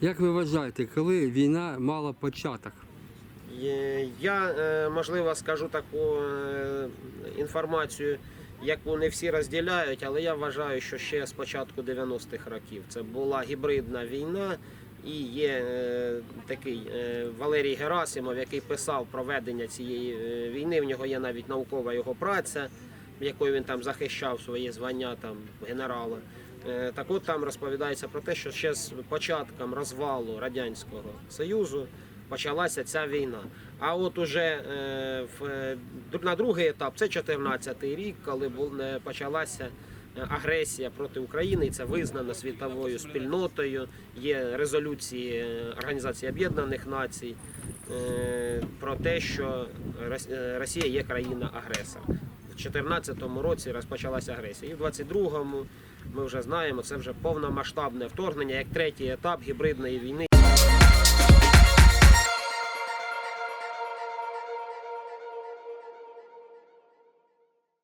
Як ви вважаєте, коли війна мала початок? Я, е, можливо, скажу таку е, інформацію, яку не всі розділяють, але я вважаю, що ще з початку 90-х років це була гібридна війна. І є е, такий Валерій Герасимов, який писав про ведення цієї війни. В нього є навіть наукова його праця, якою він там захищав своє звання там генерала. Е, Так от там розповідається про те, що ще з початком розвалу Радянського Союзу почалася ця війна. А от уже е, е, на другий етап, це 14-й рік, коли почалася агресія проти України, і це визнано світовою спільнотою. Є резолюції Організації Об'єднаних Націй про те, що Росія є країна-агресор. В 2014 році розпочалася агресія. І в 22-му ми вже знаємо, це вже повномасштабне вторгнення, як третій етап гібридної війни.